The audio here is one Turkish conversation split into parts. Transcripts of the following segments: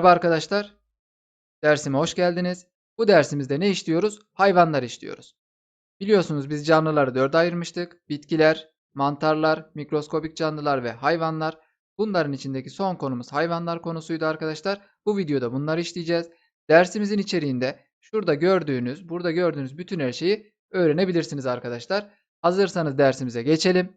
Merhaba arkadaşlar. Dersime hoş geldiniz. Bu dersimizde ne işliyoruz? Hayvanlar işliyoruz. Biliyorsunuz biz canlıları dörde ayırmıştık. Bitkiler, mantarlar, mikroskobik canlılar ve hayvanlar. Bunların içindeki son konumuz hayvanlar konusuydu arkadaşlar. Bu videoda bunları işleyeceğiz. Dersimizin içeriğinde şurada gördüğünüz, burada gördüğünüz bütün her şeyi öğrenebilirsiniz arkadaşlar. Hazırsanız dersimize geçelim.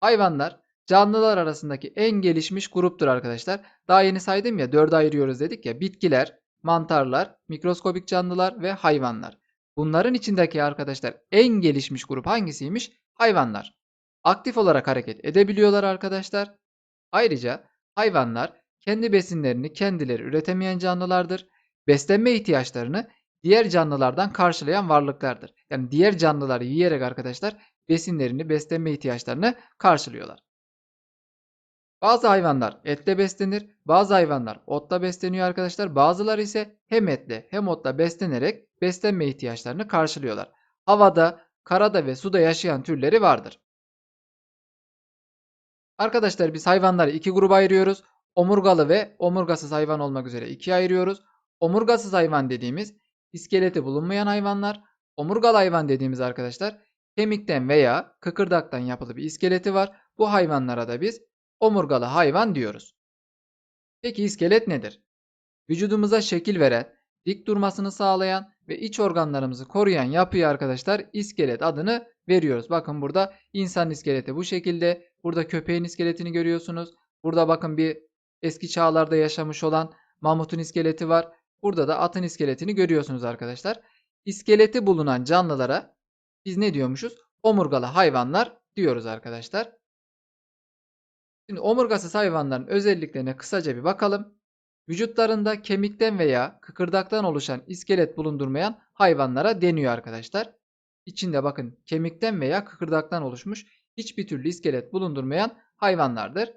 Hayvanlar canlılar arasındaki en gelişmiş gruptur arkadaşlar. Daha yeni saydım ya dörde ayırıyoruz dedik ya. Bitkiler, mantarlar, mikroskobik canlılar ve hayvanlar. Bunların içindeki arkadaşlar en gelişmiş grup hangisiymiş? Hayvanlar. Aktif olarak hareket edebiliyorlar arkadaşlar. Ayrıca hayvanlar kendi besinlerini kendileri üretemeyen canlılardır. Beslenme ihtiyaçlarını diğer canlılardan karşılayan varlıklardır. Yani diğer canlıları yiyerek arkadaşlar besinlerini, beslenme ihtiyaçlarını karşılıyorlar. Bazı hayvanlar etle beslenir, bazı hayvanlar otla besleniyor arkadaşlar. Bazıları ise hem etle hem otla beslenerek beslenme ihtiyaçlarını karşılıyorlar. Havada, karada ve suda yaşayan türleri vardır. Arkadaşlar biz hayvanları iki gruba ayırıyoruz. Omurgalı ve omurgasız hayvan olmak üzere ikiye ayırıyoruz. Omurgasız hayvan dediğimiz iskeleti bulunmayan hayvanlar. Omurgalı hayvan dediğimiz arkadaşlar kemikten veya kıkırdaktan yapılı bir iskeleti var. Bu hayvanlara da biz omurgalı hayvan diyoruz. Peki iskelet nedir? Vücudumuza şekil veren, dik durmasını sağlayan ve iç organlarımızı koruyan yapıya arkadaşlar iskelet adını veriyoruz. Bakın burada insan iskeleti bu şekilde. Burada köpeğin iskeletini görüyorsunuz. Burada bakın bir eski çağlarda yaşamış olan mamutun iskeleti var. Burada da atın iskeletini görüyorsunuz arkadaşlar. İskeleti bulunan canlılara biz ne diyormuşuz? Omurgalı hayvanlar diyoruz arkadaşlar. Şimdi omurgasız hayvanların özelliklerine kısaca bir bakalım. Vücutlarında kemikten veya kıkırdaktan oluşan iskelet bulundurmayan hayvanlara deniyor arkadaşlar. İçinde bakın kemikten veya kıkırdaktan oluşmuş hiçbir türlü iskelet bulundurmayan hayvanlardır.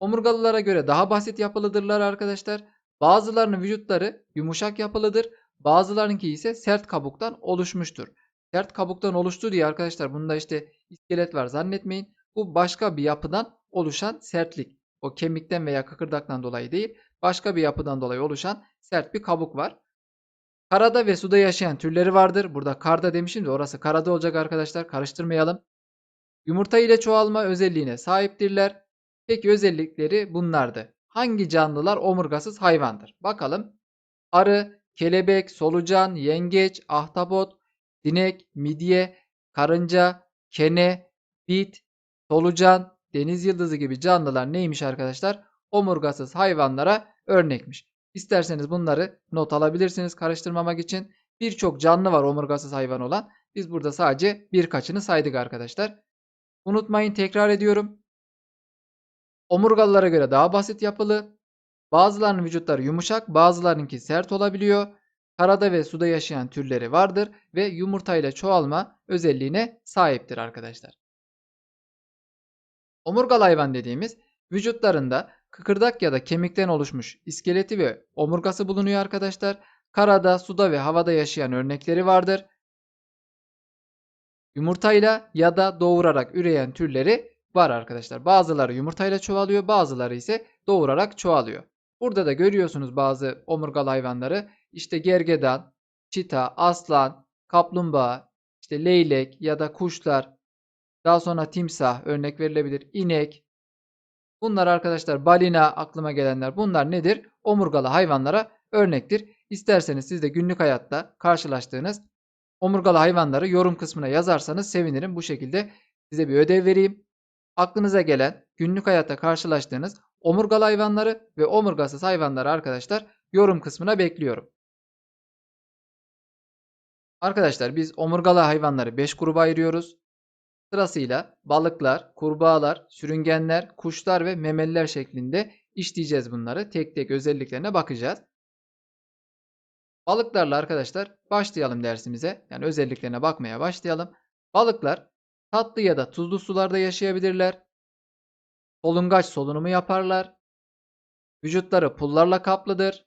Omurgalılara göre daha basit yapılıdırlar arkadaşlar. Bazılarının vücutları yumuşak yapılıdır. Bazılarınki ise sert kabuktan oluşmuştur. Sert kabuktan oluştu diye arkadaşlar bunda işte iskelet var zannetmeyin. Bu başka bir yapıdan oluşan sertlik. O kemikten veya kıkırdaktan dolayı değil, başka bir yapıdan dolayı oluşan sert bir kabuk var. Karada ve suda yaşayan türleri vardır. Burada karda demişim de orası karada olacak arkadaşlar. Karıştırmayalım. Yumurta ile çoğalma özelliğine sahiptirler. Peki özellikleri bunlardı. Hangi canlılar omurgasız hayvandır? Bakalım. Arı, kelebek, solucan, yengeç, ahtapot, sinek, midye, karınca, kene, bit, solucan, deniz yıldızı gibi canlılar neymiş arkadaşlar? Omurgasız hayvanlara örnekmiş. İsterseniz bunları not alabilirsiniz karıştırmamak için. Birçok canlı var omurgasız hayvan olan. Biz burada sadece birkaçını saydık arkadaşlar. Unutmayın tekrar ediyorum. Omurgalılara göre daha basit yapılı. Bazılarının vücutları yumuşak, bazılarınınki sert olabiliyor. Karada ve suda yaşayan türleri vardır ve yumurtayla çoğalma özelliğine sahiptir arkadaşlar. Omurgalı hayvan dediğimiz vücutlarında kıkırdak ya da kemikten oluşmuş iskeleti ve omurgası bulunuyor arkadaşlar. Karada, suda ve havada yaşayan örnekleri vardır. Yumurtayla ya da doğurarak üreyen türleri var arkadaşlar. Bazıları yumurtayla çoğalıyor, bazıları ise doğurarak çoğalıyor. Burada da görüyorsunuz bazı omurgalı hayvanları. İşte gergedan, çita, aslan, kaplumbağa, işte leylek ya da kuşlar, daha sonra timsah örnek verilebilir. İnek. Bunlar arkadaşlar balina aklıma gelenler. Bunlar nedir? Omurgalı hayvanlara örnektir. İsterseniz siz de günlük hayatta karşılaştığınız omurgalı hayvanları yorum kısmına yazarsanız sevinirim. Bu şekilde size bir ödev vereyim. Aklınıza gelen günlük hayatta karşılaştığınız omurgalı hayvanları ve omurgasız hayvanları arkadaşlar yorum kısmına bekliyorum. Arkadaşlar biz omurgalı hayvanları 5 gruba ayırıyoruz. Sırasıyla balıklar, kurbağalar, sürüngenler, kuşlar ve memeliler şeklinde işleyeceğiz bunları. Tek tek özelliklerine bakacağız. Balıklarla arkadaşlar başlayalım dersimize. Yani özelliklerine bakmaya başlayalım. Balıklar tatlı ya da tuzlu sularda yaşayabilirler. Solungaç solunumu yaparlar. Vücutları pullarla kaplıdır.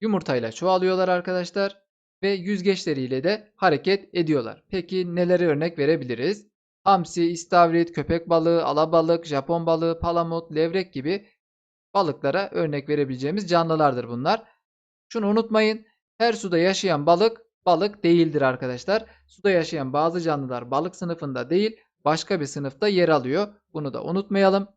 Yumurtayla çoğalıyorlar arkadaşlar ve yüzgeçleriyle de hareket ediyorlar. Peki neleri örnek verebiliriz? Hamsi, istavrit, köpek balığı, alabalık, Japon balığı, palamut, levrek gibi balıklara örnek verebileceğimiz canlılardır bunlar. Şunu unutmayın. Her suda yaşayan balık balık değildir arkadaşlar. Suda yaşayan bazı canlılar balık sınıfında değil, başka bir sınıfta yer alıyor. Bunu da unutmayalım.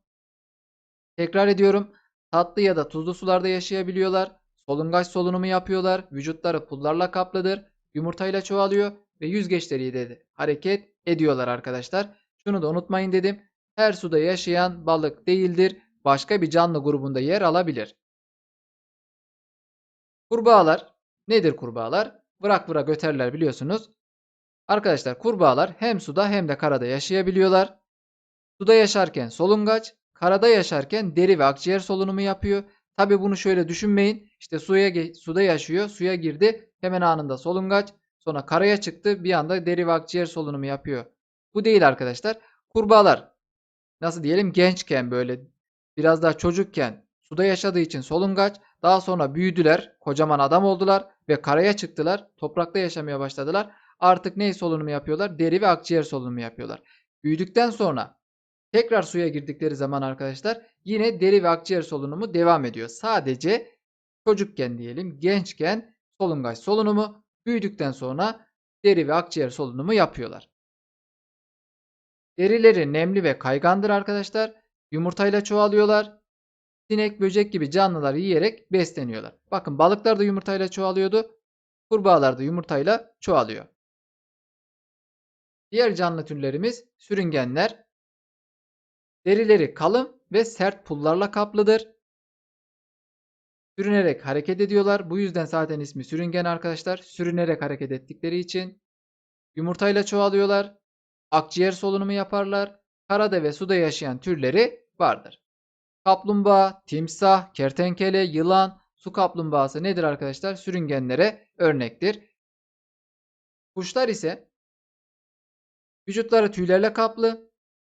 Tekrar ediyorum. Tatlı ya da tuzlu sularda yaşayabiliyorlar. Solungaç solunumu yapıyorlar. Vücutları pullarla kaplıdır. Yumurtayla çoğalıyor ve yüzgeçleriyle de hareket ediyorlar arkadaşlar. Şunu da unutmayın dedim. Her suda yaşayan balık değildir. Başka bir canlı grubunda yer alabilir. Kurbağalar nedir kurbağalar? Vırak vırak öterler biliyorsunuz. Arkadaşlar kurbağalar hem suda hem de karada yaşayabiliyorlar. Suda yaşarken solungaç, karada yaşarken deri ve akciğer solunumu yapıyor. Tabi bunu şöyle düşünmeyin. İşte suya suda yaşıyor, suya girdi, hemen anında solungaç, sonra karaya çıktı, bir anda deri ve akciğer solunumu yapıyor. Bu değil arkadaşlar. Kurbağalar nasıl diyelim gençken böyle biraz daha çocukken suda yaşadığı için solungaç, daha sonra büyüdüler, kocaman adam oldular ve karaya çıktılar, toprakta yaşamaya başladılar. Artık ne solunumu yapıyorlar? Deri ve akciğer solunumu yapıyorlar. Büyüdükten sonra tekrar suya girdikleri zaman arkadaşlar yine deri ve akciğer solunumu devam ediyor. Sadece çocukken diyelim, gençken solungaç solunumu, büyüdükten sonra deri ve akciğer solunumu yapıyorlar. Derileri nemli ve kaygandır arkadaşlar. Yumurtayla çoğalıyorlar. Sinek, böcek gibi canlılar yiyerek besleniyorlar. Bakın balıklar da yumurtayla çoğalıyordu. Kurbağalar da yumurtayla çoğalıyor. Diğer canlı türlerimiz sürüngenler. Derileri kalın ve sert pullarla kaplıdır. Sürünerek hareket ediyorlar. Bu yüzden zaten ismi sürüngen arkadaşlar. Sürünerek hareket ettikleri için. Yumurtayla çoğalıyorlar. Akciğer solunumu yaparlar. Karada ve suda yaşayan türleri vardır. Kaplumbağa, timsah, kertenkele, yılan, su kaplumbağası nedir arkadaşlar? Sürüngenlere örnektir. Kuşlar ise vücutları tüylerle kaplı.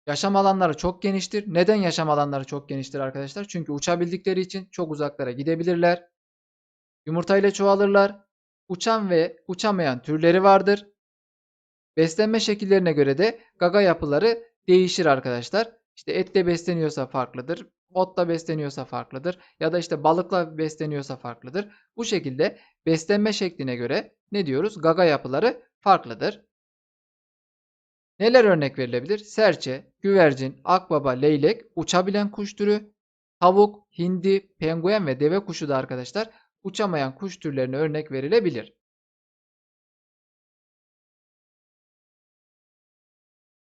Yaşam alanları çok geniştir. Neden yaşam alanları çok geniştir arkadaşlar? Çünkü uçabildikleri için çok uzaklara gidebilirler. Yumurtayla çoğalırlar. Uçan ve uçamayan türleri vardır. Beslenme şekillerine göre de gaga yapıları değişir arkadaşlar. İşte etle besleniyorsa farklıdır. Otla besleniyorsa farklıdır. Ya da işte balıkla besleniyorsa farklıdır. Bu şekilde beslenme şekline göre ne diyoruz? Gaga yapıları farklıdır. Neler örnek verilebilir? Serçe, güvercin, akbaba, leylek, uçabilen kuş türü, tavuk, hindi, penguen ve deve kuşu da arkadaşlar uçamayan kuş türlerine örnek verilebilir.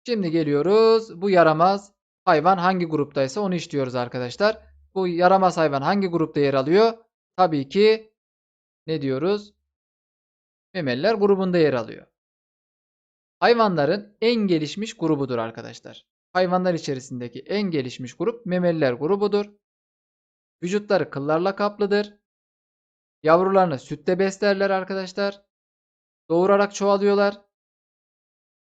Şimdi geliyoruz. Bu yaramaz hayvan hangi gruptaysa onu işliyoruz arkadaşlar. Bu yaramaz hayvan hangi grupta yer alıyor? Tabii ki ne diyoruz? Memeliler grubunda yer alıyor. Hayvanların en gelişmiş grubudur arkadaşlar. Hayvanlar içerisindeki en gelişmiş grup memeliler grubudur. Vücutları kıllarla kaplıdır. Yavrularını sütte beslerler arkadaşlar. Doğurarak çoğalıyorlar.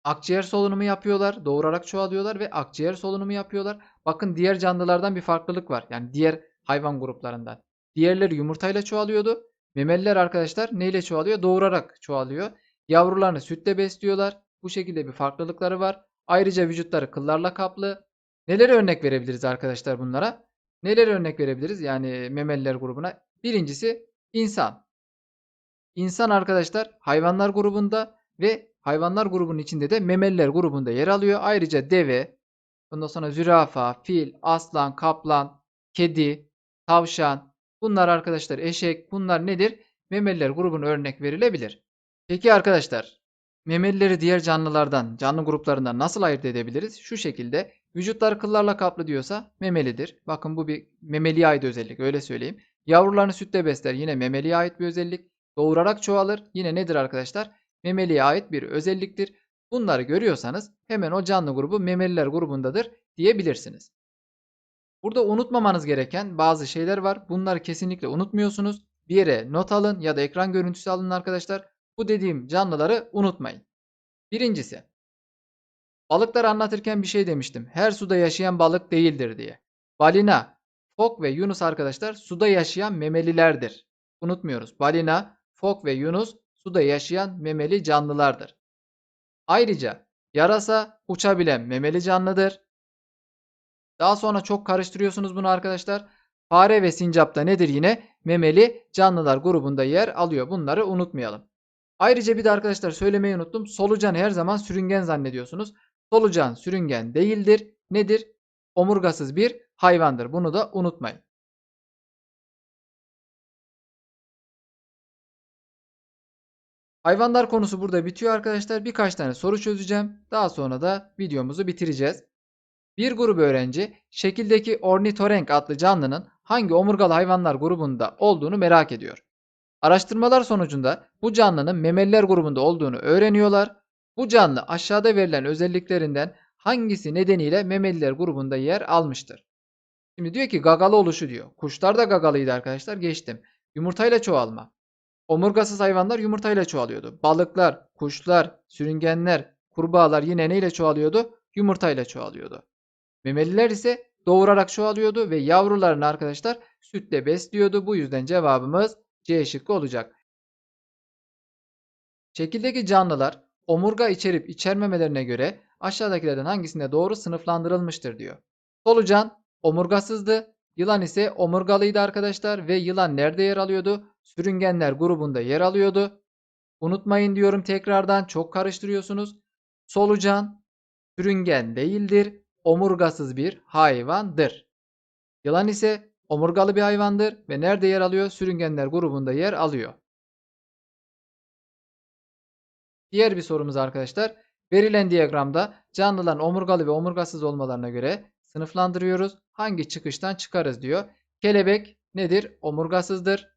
Akciğer solunumu yapıyorlar. Doğurarak çoğalıyorlar ve akciğer solunumu yapıyorlar. Bakın diğer canlılardan bir farklılık var. Yani diğer hayvan gruplarından. Diğerleri yumurtayla çoğalıyordu. Memeliler arkadaşlar neyle çoğalıyor? Doğurarak çoğalıyor. Yavrularını sütle besliyorlar. Bu şekilde bir farklılıkları var. Ayrıca vücutları kıllarla kaplı. Neler örnek verebiliriz arkadaşlar bunlara? Neler örnek verebiliriz? Yani memeliler grubuna. Birincisi insan. İnsan arkadaşlar hayvanlar grubunda ve hayvanlar grubunun içinde de memeliler grubunda yer alıyor. Ayrıca deve, ondan sonra zürafa, fil, aslan, kaplan, kedi, tavşan, bunlar arkadaşlar eşek, bunlar nedir? Memeliler grubuna örnek verilebilir. Peki arkadaşlar, memelileri diğer canlılardan, canlı gruplarından nasıl ayırt edebiliriz? Şu şekilde vücutları kıllarla kaplı diyorsa memelidir. Bakın bu bir memeliye ait özellik öyle söyleyeyim. Yavrularını sütle besler yine memeliye ait bir özellik. Doğurarak çoğalır yine nedir arkadaşlar? Memeliye ait bir özelliktir. Bunları görüyorsanız hemen o canlı grubu memeliler grubundadır diyebilirsiniz. Burada unutmamanız gereken bazı şeyler var. Bunları kesinlikle unutmuyorsunuz. Bir yere not alın ya da ekran görüntüsü alın arkadaşlar. Bu dediğim canlıları unutmayın. Birincisi, balıkları anlatırken bir şey demiştim. Her suda yaşayan balık değildir diye. Balina, fok ve yunus arkadaşlar suda yaşayan memelilerdir. Unutmuyoruz. Balina, fok ve yunus suda yaşayan memeli canlılardır. Ayrıca yarasa uçabilen memeli canlıdır. Daha sonra çok karıştırıyorsunuz bunu arkadaşlar. Fare ve sincap da nedir yine? Memeli canlılar grubunda yer alıyor. Bunları unutmayalım. Ayrıca bir de arkadaşlar söylemeyi unuttum. Solucan her zaman sürüngen zannediyorsunuz. Solucan sürüngen değildir. Nedir? Omurgasız bir hayvandır. Bunu da unutmayın. Hayvanlar konusu burada bitiyor arkadaşlar. Birkaç tane soru çözeceğim. Daha sonra da videomuzu bitireceğiz. Bir grup öğrenci şekildeki ornitorenk adlı canlının hangi omurgalı hayvanlar grubunda olduğunu merak ediyor. Araştırmalar sonucunda bu canlının memeliler grubunda olduğunu öğreniyorlar. Bu canlı aşağıda verilen özelliklerinden hangisi nedeniyle memeliler grubunda yer almıştır? Şimdi diyor ki gagalı oluşu diyor. Kuşlar da gagalıydı arkadaşlar geçtim. Yumurtayla çoğalma. Omurgasız hayvanlar yumurtayla çoğalıyordu. Balıklar, kuşlar, sürüngenler, kurbağalar yine neyle çoğalıyordu? Yumurtayla çoğalıyordu. Memeliler ise doğurarak çoğalıyordu ve yavrularını arkadaşlar sütle besliyordu. Bu yüzden cevabımız C şıkkı olacak. Şekildeki canlılar omurga içerip içermemelerine göre aşağıdakilerden hangisinde doğru sınıflandırılmıştır diyor. Solucan omurgasızdı. Yılan ise omurgalıydı arkadaşlar ve yılan nerede yer alıyordu? Sürüngenler grubunda yer alıyordu. Unutmayın diyorum tekrardan çok karıştırıyorsunuz. Solucan sürüngen değildir. Omurgasız bir hayvandır. Yılan ise omurgalı bir hayvandır ve nerede yer alıyor? Sürüngenler grubunda yer alıyor. Diğer bir sorumuz arkadaşlar. Verilen diyagramda canlıların omurgalı ve omurgasız olmalarına göre sınıflandırıyoruz. Hangi çıkıştan çıkarız diyor. Kelebek nedir? Omurgasızdır.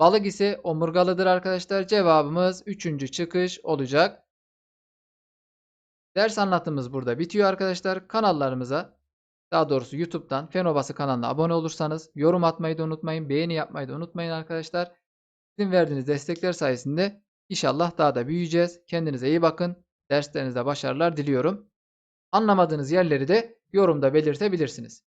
Balık ise omurgalıdır arkadaşlar. Cevabımız 3. çıkış olacak. Ders anlatımımız burada bitiyor arkadaşlar. Kanallarımıza daha doğrusu YouTube'dan Fenobası kanalına abone olursanız yorum atmayı da unutmayın. Beğeni yapmayı da unutmayın arkadaşlar. Sizin verdiğiniz destekler sayesinde inşallah daha da büyüyeceğiz. Kendinize iyi bakın. Derslerinizde başarılar diliyorum. Anlamadığınız yerleri de yorumda belirtebilirsiniz.